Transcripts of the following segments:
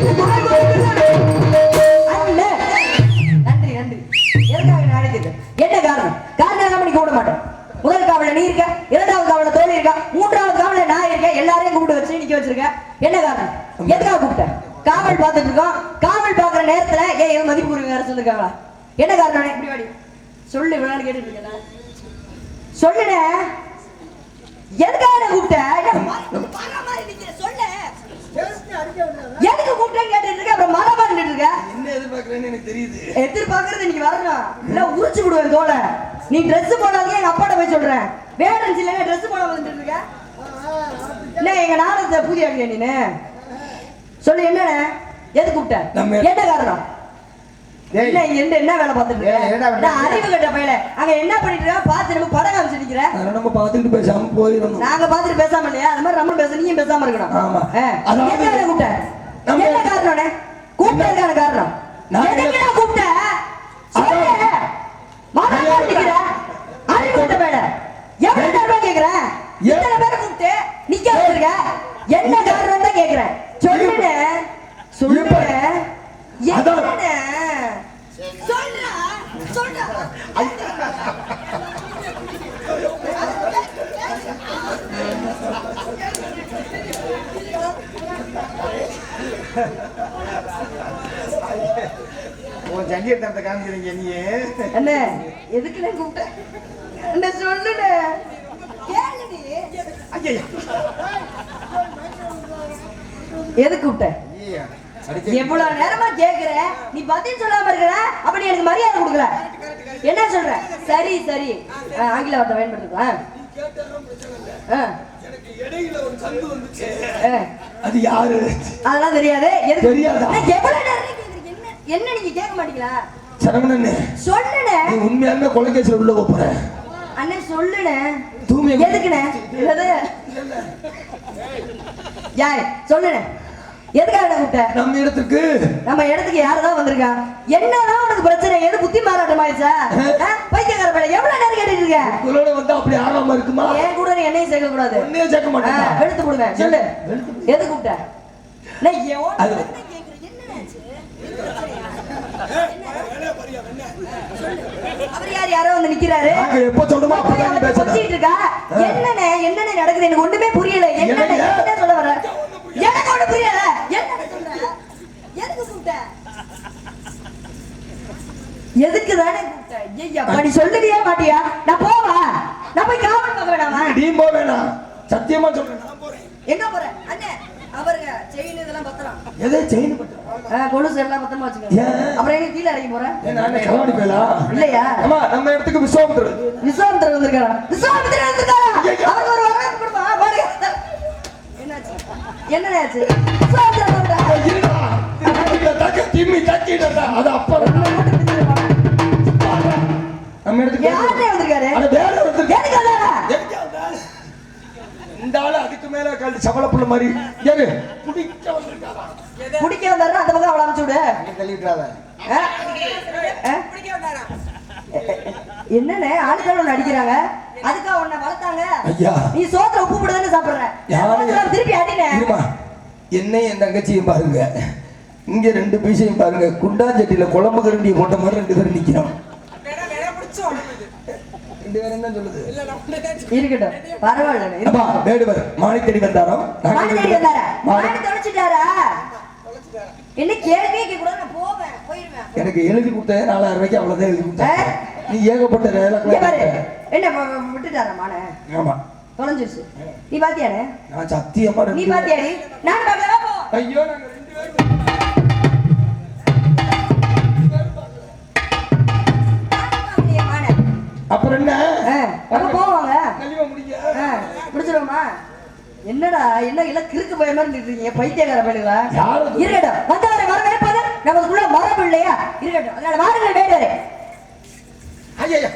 என்ன எதிர்பார்க்கறேன்னு எனக்கு தெரியுது. எதிர்பார்க்கறது நீங்க வரணும் இல்ல உரிச்சு விடுவேன் தோலை நீ Dress போடாதே எங்க அப்பாட்ட போய் சொல்றேன். Dress போடாம வந்துட்டு இருக்க. இல்ல எங்க நாடகத்தை பூஜை அடிக்க நீனு? சொல்லு என்னண்ணே எது கூப்பிட்ட? என்ன காரணம்? என்ன வேலை பார்த்துட்டு இருக்க? அறிவு கட்ட பையல. அங்க என்ன பண்ணிட்டு இருக்க? நம்ம படம் காமிச்சு நிக்கிற. அதனால நம்ம பார்த்துக்கிட்டு பேசாம போயிடணும். நாங்க பார்த்துட்டு பேசாம இல்லையா? அது மாதிரி நம்ம பேச நீயும் பேசாம இருக்கணும். ஆமா. என்ன கூப்பிட்ட? என்ன கூப்பிட்டதுக்கான நான் என்ன காரணம் தான் கேக்குறேன் சொல்லுண்ணே அதான்- என்னண்ணே சொல்றா சொல்றா உன் சங்கீதத்தை காமிக்கிறீங்க நீ என்ன எதுக்குண்ணே கூப்பிட்ட? என்ன சொல்லுண்ணே. கேளுடி. ஐயா எதுக்கு கூப்பிட்ட? ஐயா அடிக்க- எவ்வளவு நேரமா கேக்குற? நீ பதில் சொல்லாம இருக்கிற அப்ப நீ எனக்கு மரியாதை கொடுக்கல. என்ன சொல்ற? சரி சரி. ஆங்கில வார்த்தை பயன்படுத்துக்கலாம். அது யாரு? அதெல்லாம் தெரியாது. எதுக்கு- தெரியாதா? நான் எவ்வளவு நேரம்? என்ன நீங்க கேட்க மாட்டீங்களா? சரவணனே சொல்லுனே நீ உண்மையான கொலைகேசில் உள்ள போற. அண்ணன் சொல்லுனே தூமி எதுக்குண்ணே? என்னது? யார் சொல்லுண்ணே எதுக்காக கூப்பிட்ட? நம்ம இடத்துக்கு. நம்ம இடத்துக்கு யாருதான் வந்திருக்கா? என்னதான் உனக்கு பிரச்சனை? எது புத்தி மாறாட்டம் ஆயிடுச்சா? பைத்தியக்கார பையன் எவ்வளவு நேரம் கேட்டுட்டு இருக்க? உங்களோட வந்து அப்படி ஆகாம இருக்குமா? என் கூட என்னையும் சேர்க்க கூடாது ஒன்னே சேர்க்க மாட்டேன் வெளுத்து போடுவேன் சொல்லு. எது கூப்பிட்ட நான் எவன் அது- என்ன கேக்குறேன்? என்னடாச்சு? எது பிரச்சனையா? அவர் யார்? யாரோ வந்து நிக்கிறாரு. எப்ப சொல்றோமோ அப்பதான் இருக்கா? என்னண்ணே என்னண்ணே நடக்குது? எனக்கு ஒண்ணுமே புரியல. என்னங்க? என்ன சொல்ல வர எனக்கு ஒண்ணு புரியல. என்ன சொல்ற? எதுக்கு கூப்பிட்ட? எதுக்கு தானே கூப்பிட்ட? ஐயா அப்ப நீ சொல்லுறியா மாட்டியா? நான் போவா? நான் போய் காவல் பார்க்க வேணாமா? நீ போ வேணாம். சத்தியமா சொல்றேன். நான் போறேன் எங்க போற? அண்ணே அவருங்க செயின் இதெல்லாம் பத்திரம் எதை செயின் ஆ, கொலுசு எல்லாம் பத்திரமா வச்சுக்கோங்க? அப்புறம் எங்க கீழே இறங்கி போறேன் போயலா இல்லையா? நம்ம இடத்துக்கு விஸ்வாமித்திரர். விஸ்வாமித்திரர் வந்திருக்காரா? விஸ்வாமித்திரர் வந்திருக்காரா. அவருக்கு ஒரு வரவேற்பு கொடுப்பா. என்னாச்சு? என்னடாச்சு வந்தா. திம்மி அது அப்புறம் நம்ம இடத்துக்கு யாரே வந்திருக்காரு? வேற? இந்த ஆளு அதுக்கு மேல புள்ள மாதிரி. யாரு? ஆளுக்கார ஒண்ணு அடிக்கிறாங்க. அதுக்கா உன்னை வளர்த்தாங்க. நீ சோத்துல உப்பு சாப்பிடுற? திருப்பி அடினே என் தங்கச்சியும் பாருங்க. இங்க ரெண்டு பீசையும் பாருங்க. குண்டாஞ்சட்டியில குழம்பு கரண்டியை போட்ட மாதிரி ரெண்டு பேரும் நிக்கிறோம். இருக்கட்டும். பரவாயில்ல வேடுவர் மாலை தேடி வந்தாரோ மாடு தேடி வந்தாரா? மாலை- தொலைச்சிட்டாரா? என்ன கேள்வியே கேட்க கூடாது நான் போவேன் போயிருவேன். எனக்கு எழுதி கொடுத்தேன் நாலாயிரம் ரூபாய்க்கு அவ்வளவுதான் எழுதி கொடுத்தேன்? நீ ஏகப்பட்ட வேலை என்ன வ- வ- விட்டுட்டாரா மானை ஆமா. தொலைஞ்சிருச்சு. நீ பாத்தியானே நான் சத்தியமா நீ பாத்தியாடி நான் பார்க்கலவா போ. ஐயோ நாங்க ரெண்டு பேரும் அப்புறம் என்ன? போவாங்க முடிச்சிருவோமா? என்னடா என்ன எல்லாம் கிறுக்கு போய மாதிரி இருக்கீங்க பைத்தியக்கார அது? இருக்கட்டும் வந்தவரை வரவேற்பது நமக்குள்ள மரபு இல்லையா இருக்கட்டும் அதனால வாருங்கள் வேண்டுவரே ஐயா ஐயா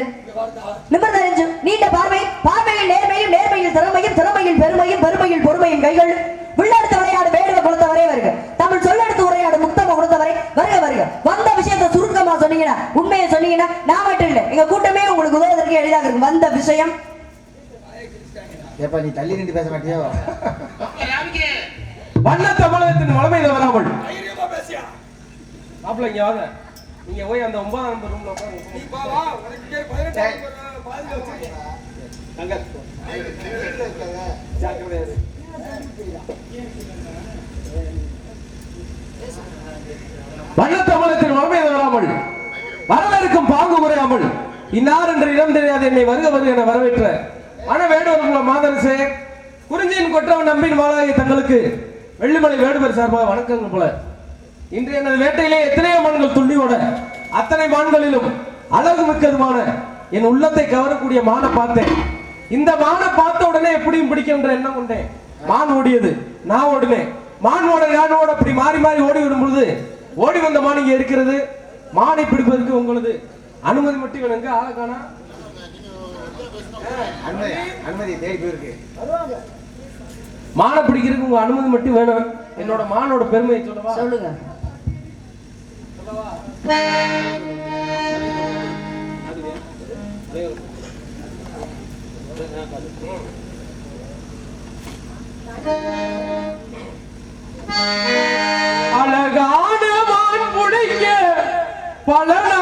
அமைதியாரு நிமிர்ந்த நெஞ்சும் நீண்ட பார்வை பார்வையில் நேர்மையும் நேர்மையில் திறமையும் திறமையில் பெருமையும் பெருமையில் பொறுமையும் கைகள். உள்ளெடுத்து உரையாடு வேடுவ கொடுத்தவரே வருக. தமிழ் சொல்லெடுத்து உரையாடு முத்தம கொடுத்தவரை வருக வருக. வந்த விஷயத்தை சுருக்கமா சொன்னீங்கன்னா உண்மையை சொன்னீங்கன்னா நான் மட்டும் இல்லை. எங்க கூட்டமே உங்களுக்கு உதவுவதற்கு எளிதாக இருக்கும். வந்த விஷயம். ஏப்பா நீ தள்ளி நின்று பேச மாட்டியோ? வண்ண தமிழகத்தின் வளமையில வராமல். மாப்பிள்ள இங்க வாங்க. நீங்க போய் அந்த ஒன்பதாம் நம்பர் ரூம்ல உட்காருங்க. அங்க ஜாக்கிரதையா இரு. வண்ண தமிழகத்தின் வளமையில வராமல் வரவிருக்கும் பாங்கு குறையாமல் இன்னார் என்ற இடம் தெரியாத என்னை வருக வருக என வரவேற்ற மன வேடுவர்குல மாதரசே குறிஞ்சியின் கொற்றவன் நம்பின் வாழாகிய தங்களுக்கு வெள்ளிமலை வேடுவர் சார்பாக வணக்கங்கள் போல. இன்று எனது வேட்டையிலே எத்தனையோ மான்கள் துள்ளி ஓட அத்தனை மான்களிலும் அழகு மிக்கதுமான என் உள்ளத்தை கவரக்கூடிய மானை பார்த்தேன். இந்த மானை பார்த்த உடனே எப்படியும் பிடிக்கும் என்ற எண்ணம் கொண்டேன். மான் ஓடியது நான் ஓடினேன். மான் ஓட யான் ஓட அப்படி மாறி மாறி ஓடி விடும்பொழுது ஓடி வந்த மான் இங்கே இருக்கிறது. மானை பிடிப்பதற்கு உங்களது அனுமதி மட்டும் வேணுங்க ஆளை காணா? அனுமதி தேடி போயிருக்கு. மானை பிடிக்கிறதுக்கு உங்க அனுமதி மட்டும் வேணும். என்னோட மானோட பெருமையை சொல்லவா? சொல்லுங்க. அழகான மான் முடிங்க பல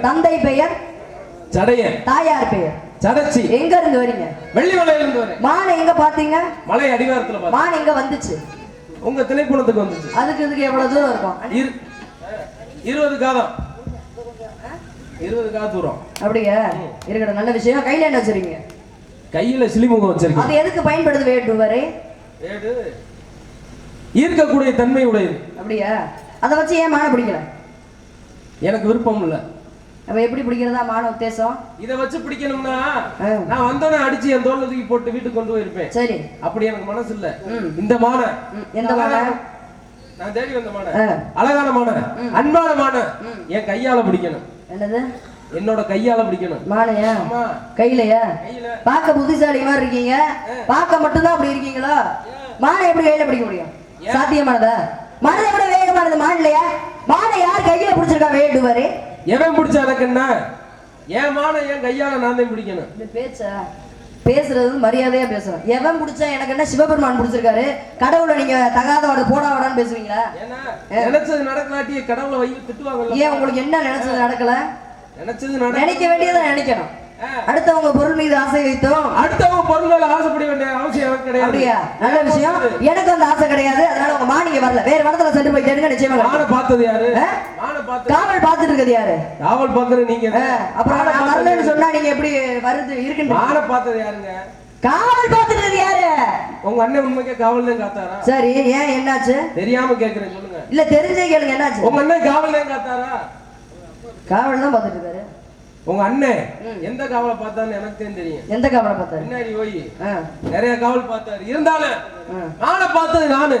தந்தை பெயர்? சடையன். தாயார் பெயர்? சடச்சி. எங்க இருந்து வரீங்க? வெள்ளி மலையிலிருந்து வரேன். மான் எங்க பாத்தீங்க மலை அடிவாரத்துல மான் எங்க வந்துச்சு? உங்க திணைப்புணத்துக்கு வந்துச்சு. அதுக்கு இதுக்கு எவ்வளவு தூரம் இருக்கும்? இரு- இருபது காதம் இருபது காத தூரம். அப்படியா? இருக்கட்டும் நல்ல விஷயம். கையில என்ன வச்சிருக்கீங்க? கையில சிலிமுகம் வச்சிருக்கேன். அது எதுக்கு பயன்படுது வேண்டுவரே ஏடு ஈர்க்கக்கூடிய தன்மை உடையது. அப்படியா? அதை வச்சு ஏன் மானை பிடிக்கல? எனக்கு விருப்பம் இல்ல. அப்ப எப்படி பிடிக்கிறதா மான உத்தேசம்? இத வச்சு பிடிக்கணும்னா. நான் வந்தோடனே அடிச்சு என் தோல்ல தூக்கி போட்டு வீட்டுக்கு கொண்டு போயிருப்பேன். சரி. அப்படி எனக்கு மனசு இல்ல. இந்த மான. எந்த மானை? நான் தேடி வந்த மான. அழகான மான. அன்பான மான. என் கையால பிடிக்கணும். என்னது? என்னோட கையால பிடிக்கணும். மானையா? ஆமா. கையிலயா? கையில. பார்க்க புத்திசாலி மாதிரி இருக்கீங்க. பார்க்க மட்டும்தான் அப்படி இருக்கீங்களோ? மானை எப்படி கையில பிடிக்க முடியும்? சாத்தியமானதா? மனதை விட வேகமானது மான் இல்லையா? மானை யார் கையில பிடிச்சிருக்கா? வேண்டுவாரு. எவன் பிடிச்ச எனக்கு என்ன? என் மான என் கையால நான் தான் பிடிக்கணும். இந்த பேச்சா பேசுறது மரியாதையா பேசணும். எவன் பிடிச்சா எனக்கு என்ன சிவபெருமான் பிடிச்சிருக்காரு? கடவுளை நீங்க தகாதவாடு போடாவாடான்னு பேசுவீங்களா? நினைச்சது நடக்கலாட்டி கடவுளை வை திட்டுவாங்கல்ல. ஏன் உங்களுக்கு என்ன நினைச்சது நடக்கல? நினைச்சது நினைக்க வேண்டியதை நினைக்கணும். அடுத்தவங்க பொருள் மீது ஆசை வைத்தோம். அடுத்தவங்க பொருள் மேல ஆசைப்பட வேண்டிய அவசியம் கிடையாது. அப்படியா? நல்ல விஷயம். எனக்கு அந்த ஆசை கிடையாது. அதனால உங்க மானிங்க வரல. வேற இடத்துல சென்று போய் கேட்டுங்க நிச்சயமா கிடைக்கும். பார்த்தது யாரு? காவல் பார்த்துட்டு இருக்குது யாரு? காவல் பாக்குற நீங்க அப்புறம் நான் வரலன்னு? சொன்னா நீங்க எப்படி வருது இருக்குன்னு மானை பார்த்தது யாருங்க? காவல் பார்த்துட்டு யாரு? உங்க அண்ணன் உண்மைக்கே காவல் தான் காத்தாரா? சரி ஏன் என்னாச்சு? தெரியாம கேக்குறேன் சொல்லுங்க. இல்ல தெரிஞ்சே கேளுங்க என்னாச்சு? உங்க அண்ணன் காவல் தான் காத்தாரா? காவல் தான் பார்த்துட்டு இருக்காரு. உங்க அண்ணன் எந்த காவலை பார்த்தான்னு எனக்கு தான் தெரியும். எந்த காவலை பார்த்தாரு? பின்னாடி போய். நிறைய காவல் பார்த்தாரு. இருந்தாலும். மானை பார்த்தது நானு.